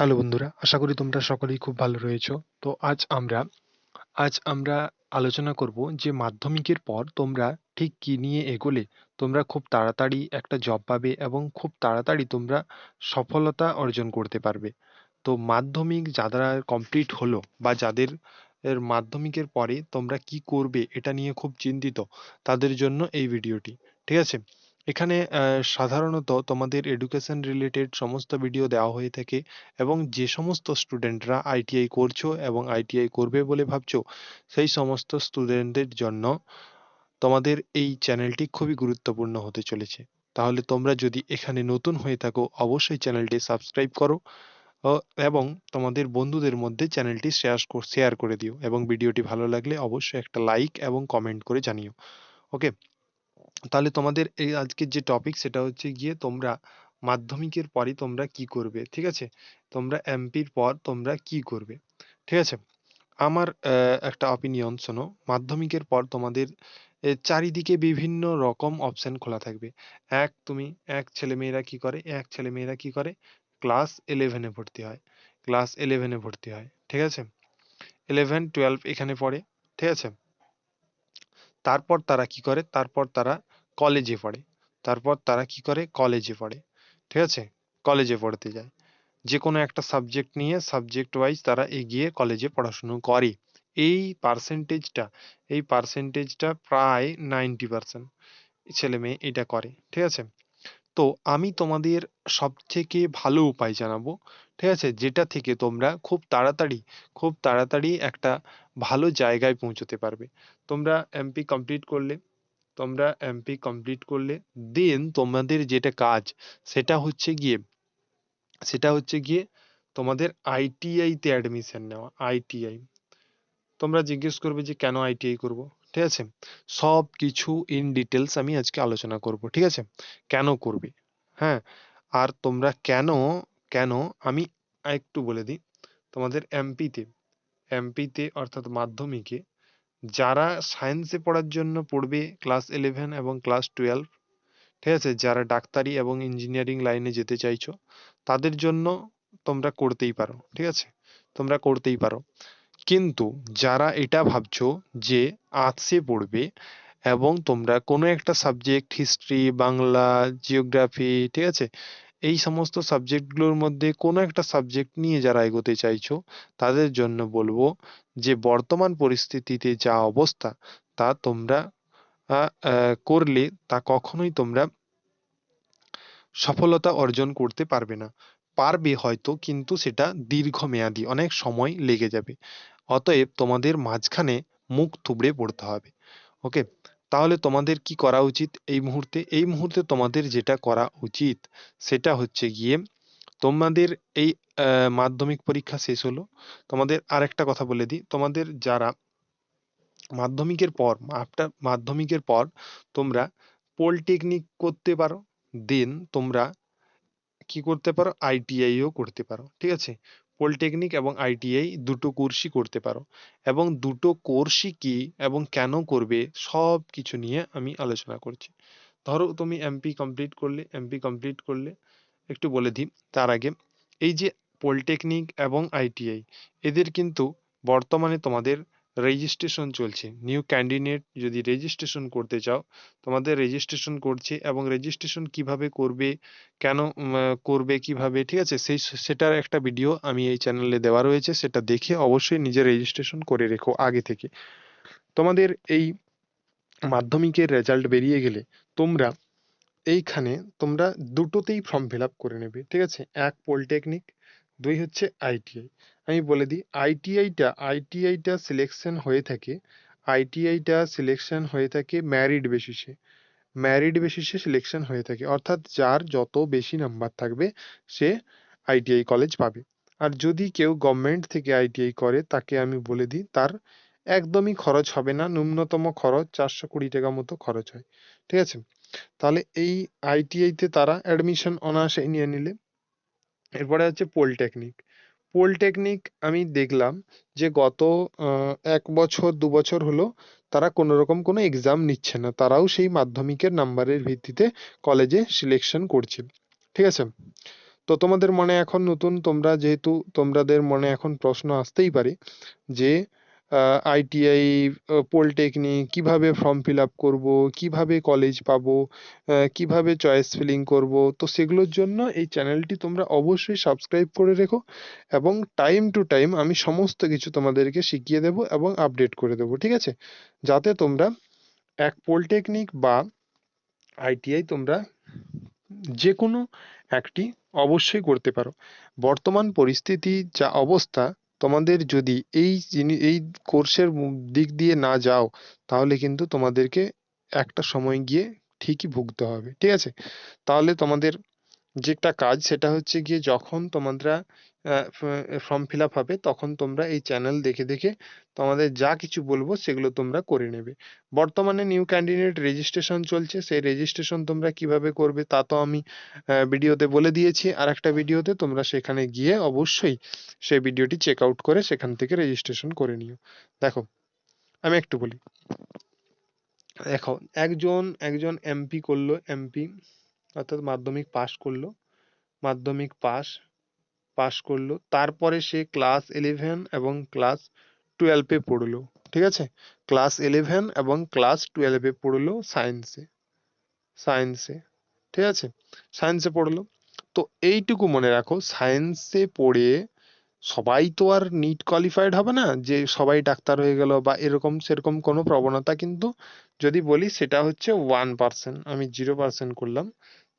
Hello বন্ধুরা, আশা করি তোমরা সকলেই খুব ভালো রয়েছো। তো আজ আমরা আজ আমরা আলোচনা করব যে মাধ্যমিকের পর তোমরা ঠিক কি নিয়ে এগোলে, তোমরা খুব তাড়াতাড়ি একটা জব পাবে এবং খুব তাড়াতাড়ি তোমরা সফলতা অর্জন করতে পারবে। তো মাধ্যমিক যারা কমপ্লিট হলো বা যাদের এর মাধ্যমিকের পরে তোমরা কি করবে এটা নিয়ে খুব চিন্তিত, তাদের জন্য এই ভিডিওটি ঠিক আছে? এখানে সাধারণত তোমাদের এডুকেশন রিলেটেড সমস্ত ভিডিও দেওয়া হয়ে থাকে এবং যে সমস্ত স্টুডেন্টরা আইটিআই করছ এবং আইটিআই করবে বলে ভাবছ, সেই সমস্ত স্টুডেন্টদের জন্য তোমাদের এই চ্যানেলটি খুবই গুরুত্বপূর্ণ হতে চলেছে। তাহলে তোমরা যদি এখানে নতুন হয়ে থাকো, অবশ্যই চ্যানেলটি সাবস্ক্রাইব করো, ও, এবং তোমাদের বন্ধুদের মধ্যে চ্যানেলটি শেয়ার শেয়ার করে দিও এবং ভিডিওটি ভালো লাগলে অবশ্যই একটা লাইক এবং কমেন্ট করে জানিও। ওকে তাহলে তোমাদের এই আজকের যে টপিক সেটা হচ্ছে গিয়ে তোমরা মাধ্যমিকের পরে তোমরা কি করবে, ঠিক আছে? তোমরা এমপির পর তোমরা কি করবে, ঠিক আছে? আমার একটা অপিনিয়ন শোনো, মাধ্যমিকের পর তোমাদের চারিদিকে বিভিন্ন রকম অপশন খোলা থাকবে। এক তুমি, এক ছেলেমেয়েরা কি করে? এক ছেলেমেয়েরা কি করে? ক্লাস ইলেভেনে ভর্তি হয়। ক্লাস ইলেভেনে ভর্তি হয়, ঠিক আছে? ইলেভেন টুয়েলভ এখানে পড়ে, ঠিক আছে? তারপর তারা কি করে? তারপর তারা কলেজে পড়ে। তারপর তারা কি করে? কলেজে পড়ে। ঠিক আছে? কলেজে পড়তে যায়। যে কোনো একটা সাবজেক্ট নিয়ে সাবজেক্ট ওয়াইজ তারা এগিয়ে কলেজে পড়াশুনো করে। এই পার্সেন্টেজটা এই পার্সেন্টেজটা প্রায় নাইনটি পার্সেন্ট ছেলে মেয়ে এটা করে। ঠিক আছে? তো আমি তোমাদের সবথেকে ভালো উপায় জানাব। ঠিক আছে? যেটা থেকে তোমরা খুব তাড়াতাড়ি খুব তাড়াতাড়ি একটা ভালো জায়গায় পৌঁছতে পারবে। তোমরা এমপি কমপ্লিট করলে, তোমরা এমপি কমপ্লিট করলে দেন তোমাদের যেটা কাজ, সেটা হচ্ছে গিয়ে, সেটা হচ্ছে গিয়ে তোমাদের আইটিআই তে অ্যাডমিশন নেওয়া আইটিআই তোমরা জিজ্ঞেস করবে যে, কেন আইটিআই করব? ঠিক আছে? সব কিছু ইন ডিটেলস আমি আজকে আলোচনা করব, ঠিক আছে? কেন করবে? হ্যাঁ? আর তোমরা কেন কেন, আমি একটু বলে দিই, তোমাদের এমপিতে এমপিতে অর্থাৎ মাধ্যমিকে যারা সায়েন্সে পড়ার জন্য পড়বে ক্লাস ইলেভেন এবং ক্লাস টুয়েলভ ঠিক আছে? যারা ডাক্তারি এবং ইঞ্জিনিয়ারিং লাইনে যেতে চাইছো, তাদের জন্য তোমরা করতেই পারো, ঠিক আছে? তোমরা করতেই পারো। কিন্তু যারা এটা ভাবছ যে আর্টসে পড়বে এবং তোমরা কোনো একটা সাবজেক্ট হিস্ট্রি বাংলা জিওগ্রাফি ঠিক আছে? এই সমস্ত সাবজেক্টগুলোর মধ্যে কোনো একটা সাবজেক্ট নিয়ে যারা এগোতে চাইছো, তাদের জন্য বলব যে, বর্তমান পরিস্থিতিতে যা অবস্থা, তা তোমরা করলে তা কখনোই তোমরা সফলতা অর্জন করতে পারবে না। পারবে হয়তো, কিন্তু সেটা দীর্ঘমেয়াদী, অনেক সময় লেগে যাবে। অতএব তোমাদের মাঝখানে মুখ থুবড়ে পড়তে হবে। ওকে তাহলে তোমাদের কি করা উচিত এই মুহূর্তে? এই মুহূর্তে তোমাদের যেটা করা উচিত সেটা হচ্ছে গিয়ে তোমাদের এই মাধ্যমিক পরীক্ষা শেষ হলো। তোমাদের আরেকটা কথা বলে দিই। তোমাদের যারা মাধ্যমিকের পর আফটার মাধ্যমিকের পর তোমরা পলিটেকনিক করতে পারো দেন তোমরা কি করতে পারো? আইটিআইও করতে পারো। ঠিক আছে? পলিটেকনিক এবং আইটিআই দুটো কোর্সই করতে পারো। এবং দুটো কোর্সই কি এবং কেন করবে সব কিছু নিয়ে আমি আলোচনা করছি। ধরো তুমি এমপি কমপ্লিট করলে এমপি কমপ্লিট করলে, একটু বলে দিই, তার আগে এই যে পলিটেকনিক এবং আইটিআই, এদের কিন্তু বর্তমানে তোমাদের রেজিস্ট্রেশন চলছে। নিউ ক্যান্ডিডেট যদি রেজিস্ট্রেশন করতে চাও, তোমাদের রেজিস্ট্রেশন করছে এবং রেজিস্ট্রেশন কীভাবে করবে, কেন করবে, কীভাবে, ঠিক আছে? সেই, সেটার একটা ভিডিও আমি এই চ্যানেলে দেওয়া রয়েছে, সেটা দেখে অবশ্যই নিজের রেজিস্ট্রেশন করে রেখো আগে থেকে। তোমাদের এই মাধ্যমিকের রেজাল্ট বেরিয়ে গেলে তোমরা এইখানে তোমরা দুটোতেই ফর্ম ফিল আপ করে নেবে, ঠিক আছে? এক পলিটেকনিক দুই হচ্ছে আইটিআই আমি বলে দিই আইটিআইটা আইটিআইটা সিলেকশন হয়ে থাকে আইটিআইটা সিলেকশন হয়ে থাকে ম্যারিট বেসিসে ম্যারিট বেসিসে সিলেকশন হয়ে থাকে, অর্থাৎ যার যত বেশি নাম্বার থাকবে, সে আইটিআই কলেজ পাবে। আর যদি কেউ গভর্নমেন্ট থেকে আইটিআই করে, তাকে আমি বলে দিই, তার একদমই খরচ হবে না, ন্যূনতম খরচ চারশো কুড়ি টাকা মতো খরচ হয়। ঠিক আছে? তাহলে এই আইটিআই তে তারা অ্যাডমিশন অনায়াসে নিয়ে নিলে। এরপরে হচ্ছে পলিটেকনিক পলিটেকনিক আমি দেখলাম যে গত এক বছর, দু বছর হলো তারা কোনো রকম কোনো এক্সাম নিচ্ছে না। তারাও সেই মাধ্যমিকের নাম্বারের ভিত্তিতে কলেজে সিলেকশন করছে। ঠিক আছে? তো তোমাদের মনে এখন নতুন, তোমরা যেহেতু, তোমাদের মনে এখন প্রশ্ন আসতেই পারে যে আইটিআই পলিটেকনিক কীভাবে ফর্ম ফিল আপ করব, কীভাবে কলেজ পাবো কীভাবে চয়েস ফিলিং করব, তো সেগুলোর জন্য এই চ্যানেলটি তোমরা অবশ্যই সাবস্ক্রাইব করে রেখো এবং টাইম টু টাইম আমি সমস্ত কিছু তোমাদেরকে শিখিয়ে দেব এবং আপডেট করে দেবো, ঠিক আছে? যাতে তোমরা এক পলিটেকনিক বা আইটিআই তোমরা যে কোনো একটি অবশ্যই করতে পারো। বর্তমান পরিস্থিতি, যা অবস্থা তোমাদের যদি এই জিনি, এই কোর্সের দিক দিয়ে না যাও, তাহলে কিন্তু তোমাদেরকে একটা সময় গিয়ে ঠিকই ভুগতে হবে, ঠিক আছে? তাহলে তোমাদের যেটা কাজ সেটা হচ্ছে গিয়ে যখন তোমরা ফর্ম ফিল আপ হবে তখন তোমরা এই চ্যানেল দেখে দেখে তোমাদের যা কিছু বলব সেগুলো তোমরা করে নেবে। বর্তমানে নিউ ক্যান্ডিডেট রেজিস্ট্রেশন চলছে, সেই রেজিস্ট্রেশন তোমরা কীভাবে করবে তা তো আমি ভিডিওতে বলে দিয়েছি। আর একটা ভিডিওতে তোমরা সেখানে গিয়ে অবশ্যই সেই ভিডিওটি চেক আউট করে সেখান থেকে রেজিস্ট্রেশন করে নিও। দেখো, আমি একটু বলি। দেখো, একজন একজন এমপি করল এমপি অর্থাৎ মাধ্যমিক পাশ করল। মাধ্যমিক পাস পাস করল। তারপরে সে ক্লাস ইলেভেন এবং ক্লাস টুয়েলভে পড়ল। ঠিক আছে? ক্লাস ইলেভেন এবং ক্লাস টুয়েলভে পড়ল সায়েন্সে সায়েন্সে ঠিক আছে? সায়েন্সে পড়ল। তো এইটুকু মনে রাখো সায়েন্সে পড়ে সবাই তো আর নিট কোয়ালিফাইড হবে না, যে সবাই ডাক্তার হয়ে গেল বা এরকম সেরকম কোনো প্রবণতা। কিন্তু যদি বলি সেটা হচ্ছে ওয়ান পার্সেন্ট আমি জিরো পার্সেন্ট করলাম।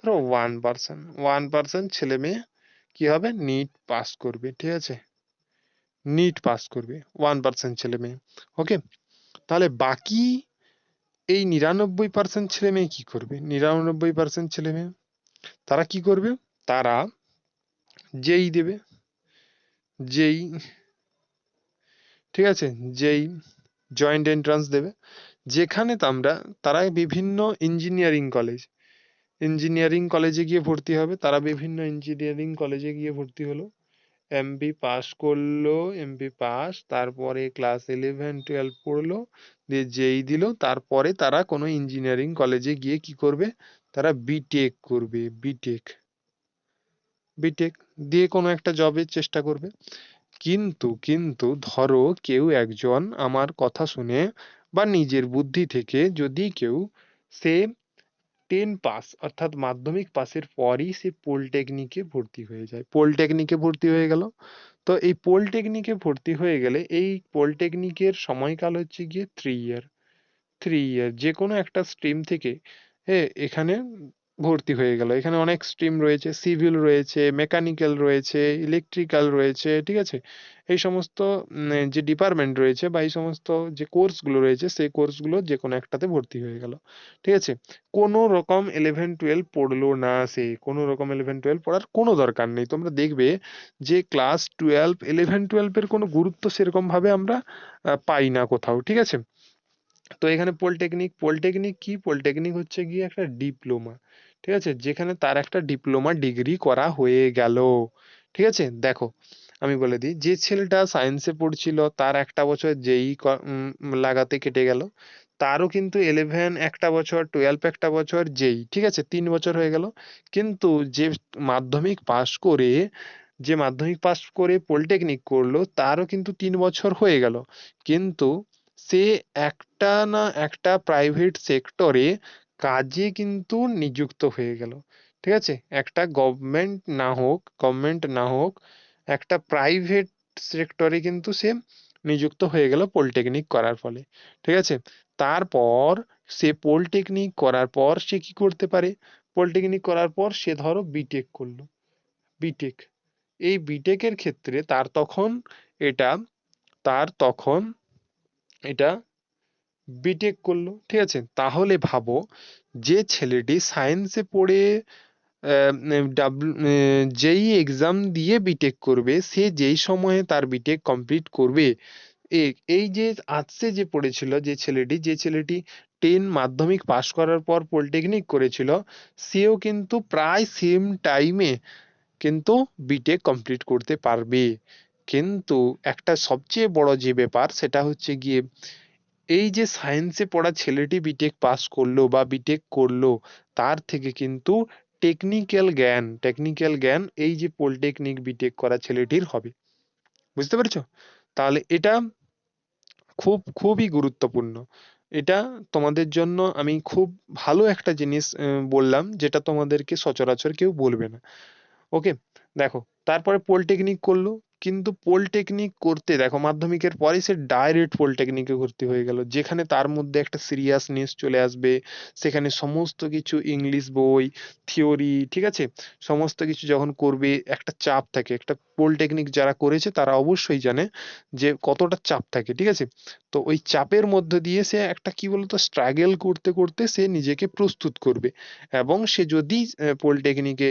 ধরো ওয়ান পার্সেন্ট ওয়ান পার্সেন্ট ছেলে মেয়ে কি হবে? নিট পাস করবে, ঠিক আছে? নিট পাস করবে ওয়ান পার্সেন্ট ছেলে মেয়ে। ওকে তাহলে বাকি এই নিরানব্বই পার্সেন্ট ছেলে মেয়ে কি করবে? নিরানব্বই পার্সেন্ট ছেলে মেয়ে, তারা কি করবে? তারা যেই দেবে, যেই, ঠিক আছে? যেই জয়েন্ট এন্ট্রান্স দেবে। যেখানে আমরা, তারা বিভিন্ন ইঞ্জিনিয়ারিং কলেজ ইঞ্জিনিয়ারিং কলেজে গিয়ে ভর্তি হবে। তারা বিভিন্ন ইঞ্জিনিয়ারিং কলেজে গিয়ে ভর্তি হলো। এমবি পাস করল এমবি পাস তারপরে ক্লাস ইলেভেন টুয়েলভ পড়ল, দিয়ে যেই দিল, তারপরে তারা কোনো ইঞ্জিনিয়ারিং কলেজে গিয়ে কি করবে? তারা বিটেক করবে বিটেক বিটেক দিয়ে কোনো একটা জবের চেষ্টা করবে। কিন্তু কিন্তু ধরো কেউ একজন আমার কথা শুনে বা নিজের বুদ্ধি থেকে যদি কেউ সে টেন পাস অর্থাৎ মাধ্যমিক পাসের পরই সে পলিটেকনিকে ভর্তি হয়ে যায়। পলিটেকনিকে ভর্তি হয়ে গেল। তো এই পলিটেকনিকে ভর্তি হয়ে গেলে এই পলিটেকনিকের সময়কাল হচ্ছে গিয়ে থ্রি ইয়ার থ্রি ইয়ার যে কোনো একটা স্ট্রিম থেকে হ্যাঁ এখানে ভর্তি হয়ে গেল। এখানে অনেক স্ট্রিম রয়েছে সিভিল রয়েছে মেকানিক্যাল রয়েছে ইলেকট্রিক্যাল রয়েছে, ঠিক আছে? এই সমস্ত যে ডিপার্টমেন্ট রয়েছে বা এই সমস্ত যে কোর্সগুলো রয়েছে, সেই কোর্সগুলো যে কোনো একটাতে ভর্তি হয়ে গেল। ঠিক আছে? কোনো রকম ইলেভেন টুয়েলভ পড়ল না সে। কোনো রকম ইলেভেন টুয়েলভ পড়ার কোনো দরকার নেই। তোমরা দেখবে যে ক্লাস টুয়েলভ ইলেভেন টুয়েলভের কোনো গুরুত্ব সেরকমভাবে আমরা পাই না কোথাও, ঠিক আছে? তো এখানে পলিটেকনিক পলিটেকনিক কি? পলিটেকনিক হচ্ছে গিয়ে একটা ডিপ্লোমা ঠিক আছে? যেখানে তার একটা ডিপ্লোমা ডিগ্রি করা হয়ে গেল। ঠিক আছে? দেখো, আমি বলে দিই, যে ছেলেটা সায়েন্সে পড়ছিল, তার একটা বছর যেই লাগাতে কেটে গেল। তারও কিন্তু ইলেভেন একটা বছর টুয়েলভ একটা বছর যেই, ঠিক আছে? তিন বছর হয়ে গেল। কিন্তু যে মাধ্যমিক পাশ করে, যে মাধ্যমিক পাশ করে পলিটেকনিক করল, তারও কিন্তু তিন বছর হয়ে গেল। কিন্তু সে একটা না একটা প্রাইভেট সেক্টরে কাজে কিন্তু নিযুক্ত হয়ে গেল। ঠিক আছে? একটা গভর্নমেন্ট না হোক গভর্নমেন্ট না হোক, একটা প্রাইভেট সেক্টরে কিন্তু সে নিযুক্ত হয়ে গেল পলিটেকনিক করার ফলে। ঠিক আছে? তারপর সে পলিটেকনিক করার পর সে কি করতে পারে? পলিটেকনিক করার পর সে ধরো বিটেক করল। বিটেক এই বিটেকের ক্ষেত্রে তার তখন এটা, তার তখন এটা বিটেক করল, ঠিক আছে? তাহলে ভাবো যে ছেলেটি সায়েন্সে পড়ে যেই এক্সাম দিয়ে বিটেক করবে, সে যেই সময়ে তার বিটেক কমপ্লিট করবে এই যে আর্টসে যে পড়েছিল যে ছেলেটি যে ছেলেটি টেন মাধ্যমিক পাশ করার পর পলিটেকনিক করেছিল, সেও কিন্তু প্রায় সেম টাইমে কিন্তু বিটেক কমপ্লিট করতে পারবে। কিন্তু একটা সবচেয়ে বড় যে ব্যাপার, সেটা হচ্ছে গিয়ে এই যে সায়েন্সে পড়া ছেলেটি বিটেক পাস করল বা বিটেক করল, তার থেকে কিন্তু টেকনিক্যাল জ্ঞান টেকনিক্যাল জ্ঞান এই যে পলিটেকনিক বিটেক করা ছেলেটির হবে। বুঝতে পেরেছ? তাহলে এটা খুব, খুবই গুরুত্বপূর্ণ। এটা তোমাদের জন্য আমি খুব ভালো একটা জিনিস বললাম যেটা তোমাদেরকে সচরাচর কেউ বলবে না। ওকে দেখো, তারপরে পলিটেকনিক করল কিন্তু পলিটেকনিক করতে, দেখো মাধ্যমিকের পরে সে ডাইরেক্ট পলিটেকনিকে ভর্তি হয়ে গেল। যেখানে তার মধ্যে একটা সিরিয়াসনেস চলে আসবে, সেখানে সমস্ত কিছু ইংলিশ বই থিওরি ঠিক আছে? সমস্ত কিছু যখন করবে, একটা চাপ থাকে। একটা পলিটেকনিক যারা করেছে, তারা অবশ্যই জানে যে কতটা চাপ থাকে, ঠিক আছে? তো ওই চাপের মধ্য দিয়ে সে একটা কি বলতো স্ট্রাগল করতে করতে সে নিজেকে প্রস্তুত করবে। এবং সে যদি পলিটেকনিকে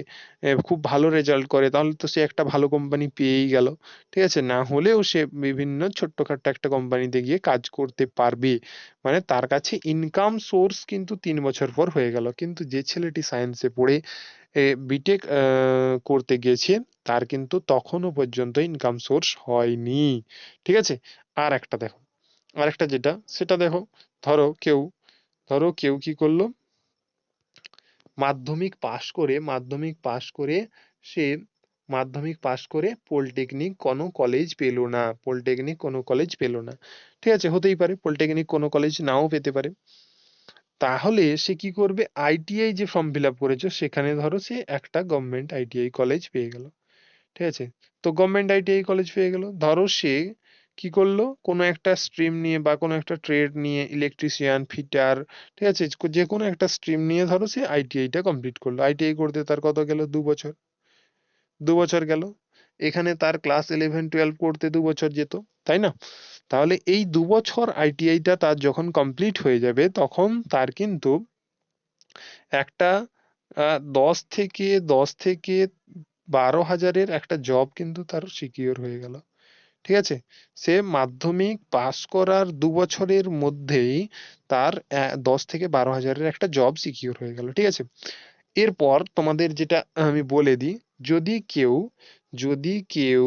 খুব ভালো রেজাল্ট করে, তাহলে তো সে একটা ভালো কোম্পানি পেয়েই গেল। ঠিক আছে? না হলেও সে বিভিন্ন ছোট্টখাট্ট একটা কোম্পানিতে গিয়ে কাজ করতে পারবে। মানে তার কাছে ইনকাম সোর্স কিন্তু তিন বছর পর হয়ে গেল। কিন্তু যে ছেলেটি সায়েন্সে পড়ে বিটেক করতে গেছে তার কিন্তু তখনও পর্যন্ত ইনকাম সোর্স হয়নি। ঠিক আছে? আর একটা দেখো, আর একটা যেটা, সেটা দেখো, ধরো কেউ ধরো কেউ কি করল? মাধ্যমিক পাশ করে, মাধ্যমিক পাশ করে সে মাধ্যমিক পাশ করে পলিটেকনিক কোনো কলেজ পেল না পলিটেকনিক কোনো কলেজ পেল না। ঠিক আছে, হতেই পারে পলিটেকনিক কোনো কলেজ নাও পেতে পারে। তাহলে সে কি করবে? আইটিআই যে ফর্ম ফিল আপ করেছ, সেখানে ধরো সে একটা গভর্নমেন্ট আইটিআই কলেজ পেয়ে গেল। ঠিক আছে, তো গভর্নমেন্ট আইটিআই কলেজ পেয়ে গেল। ধরো সে কি করল? কোনো একটা স্ট্রিম নিয়ে বা কোনো একটা ট্রেড নিয়ে ইলেকট্রিশিয়ান ফিটার ঠিক আছে, যে কোনো একটা স্ট্রিম নিয়ে ধরো সে আইটিআইটা কমপ্লিট করল। আইটিআই করতে তার কত গেল? দু বছর। দু বছর গেল। এখানে তার ক্লাস ইলেভেন টুয়েলভ করতে দু বছর যেত, তাই না? তাহলে এই দু বছর আইটিআইটা তার যখন কমপ্লিট হয়ে যাবে, তখন তার কিন্তু একটা দশ থেকে দশ থেকে বারো হাজারের একটা জব কিন্তু তার সিকিওর হয়ে গেল। ঠিক আছে? সে মাধ্যমিক পাস করার দু বছরের মধ্যেই তার দশ থেকে বারো হাজারের একটা জব সিকিওর হয়ে গেল। ঠিক আছে? এরপর তোমাদের যেটা আমি বলে দিই যদি কেউ যদি কেউ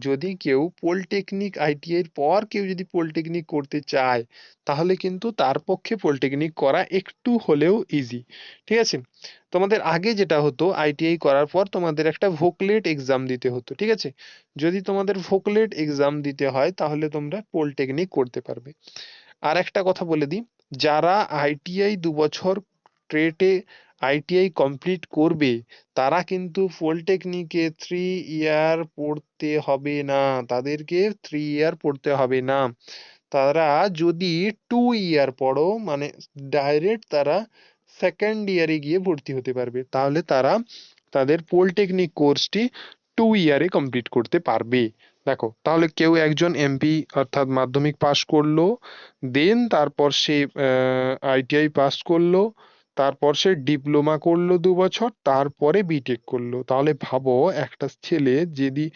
যদি কেউ পলিটেকনিক আইটিআই এর পর কেউ যদি পলিটেকনিক করতে চায়, তাহলে কিন্তু তার পক্ষে পলিটেকনিক করা একটু হলেও ইজি ঠিক আছে? তোমাদের আগে যেটা হতো আইটিআই করার পর তোমাদের একটা ভোকলেট এক্সাম দিতে হতো, ঠিক আছে? যদি তোমাদের ভোকলেট এক্সাম দিতে হয়, তাহলে তোমরা পলিটেকনিক করতে পারবে। আর একটা কথা বলে দিই, যারা আইটিআই দু বছর ট্রেটে আইটিআই কমপ্লিট করবে, তারা কিন্তু পলিটেকনিকে থ্রি ইয়ার পড়তে হবে না, তাদেরকে থ্রি ইয়ার পড়তে হবে না। তারা যদি টু ইয়ার পড়ো মানে ডাইরেক্ট তারা সেকেন্ড ইয়ারে গিয়ে ভর্তি হতে পারবে, তাহলে তারা তাদের পলিটেকনিক কোর্সটি টু ইয়ারে কমপ্লিট করতে পারবে। দেখো, তাহলে কেউ একজন এমপি অর্থাৎ মাধ্যমিক পাশ করল দেন তারপর সে আইটিআই পাস করল তারপর সে ডিপ্লোমা করল দু বছর, তারপরে বিটেক করল। তাহলে ভাবো, একটা ছেলে যদি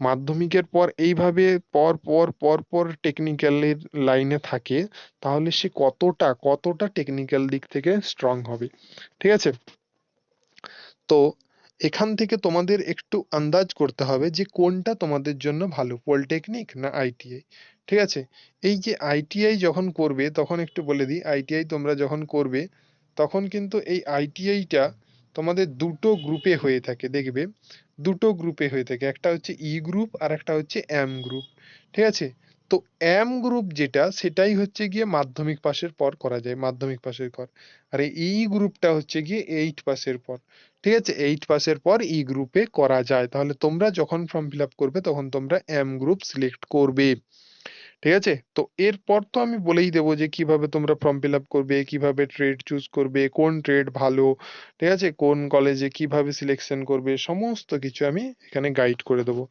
মাধ্যমিকের পর এইভাবে পর পর পর পর টেকনিক্যালের লাইনে থাকে, তাহলে সে কতটা কতটা টেকনিক্যাল দিক থেকে স্ট্রং হবে? ঠিক আছে? তো এখান থেকে তোমাদের একটু আন্দাজ করতে হবে যে কোনটা তোমাদের জন্য ভালো পলিটেকনিক না আইটিআই ঠিক আছে? এই যে আইটিআই যখন করবে, তখন একটু বলে দিই আইটিআই তোমরা যখন করবে তখন কিন্তু এই আইটিআইটা তোমাদের দুটো গ্রুপে হয়ে থাকে, দেখবে? দুটো গ্রুপে হয়ে থাকে। একটা হচ্ছে ই গ্রুপ আর একটা হচ্ছে এম গ্রুপ ঠিক আছে? তো এম গ্রুপ যেটা, সেটাই হচ্ছে গিয়ে মাধ্যমিক পাশের পর করা যায়, মাধ্যমিক পাশের পর। আর এই গ্রুপটা হচ্ছে গিয়ে এইট পাসের পর, ঠিক আছে? এইট পাসের পর ই গ্রুপে করা যায়। তাহলে তোমরা যখন ফর্ম ফিল আপ করবে, তখন তোমরা এম গ্রুপ সিলেক্ট করবে। ঠিক আছে? তো এরপর তো আমি বলেই দেবো যে কীভাবে তোমরা ফর্ম ফিল আপ করবে, কীভাবে ট্রেড চুজ করবে, কোন ট্রেড ভালো, ঠিক আছে? কোন কলেজে কীভাবে সিলেকশন করবে, সমস্ত কিছু আমি এখানে গাইড করে দেবো।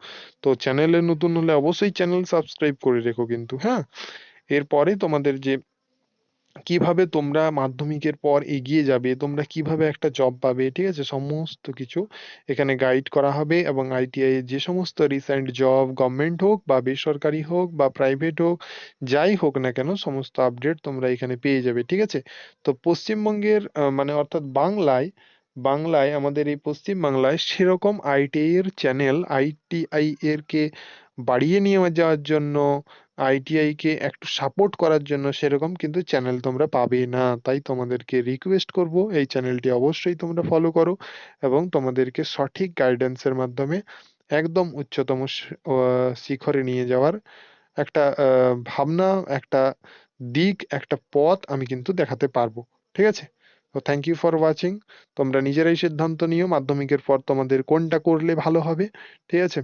তো চ্যানেলে নতুন হলে অবশ্যই চ্যানেল সাবস্ক্রাইব করে রেখো কিন্তু হ্যাঁ? এরপরে তোমাদের যে কীভাবে তোমরা মাধ্যমিকের পর এগিয়ে যাবে, তোমরা কীভাবে একটা জব পাবে, ঠিক আছে? সমস্ত কিছু এখানে গাইড করা হবে এবং আইটিআই যে সমস্ত রিসেন্ট জব গভর্নমেন্ট হোক বা বেসরকারি হোক বা প্রাইভেট হোক, যাই হোক না কেন, সমস্ত আপডেট তোমরা এখানে পেয়ে যাবে, ঠিক আছে? তো পশ্চিমবঙ্গের মানে অর্থাৎ বাংলায় বাংলায়, আমাদের এই পশ্চিম বাংলায় সেরকম আইটিআই এর চ্যানেল আইটিআই এর কে বাড়িয়ে নিয়ে যাওয়ার জন্য আইটিআইকে একটু সাপোর্ট করার জন্য সেরকম কিন্তু চ্যানেল তোমরা পাবে না। তাই তোমাদেরকে রিকোয়েস্ট করব, এই চ্যানেলটি অবশ্যই তোমরা ফলো করো এবং তোমাদেরকে সঠিক গাইডেন্সের মাধ্যমে একদম উচ্চতম শিখরে নিয়ে যাওয়ার একটা ভাবনা, একটা দিক, একটা পথ আমি কিন্তু দেখাতে পারব। ঠিক আছে? তো থ্যাংক ইউ ফর ওয়াচিং তোমরা নিজেরাই সিদ্ধান্ত নিও মাধ্যমিকের পর তোমাদের কোনটা করলে ভালো হবে। ঠিক আছে?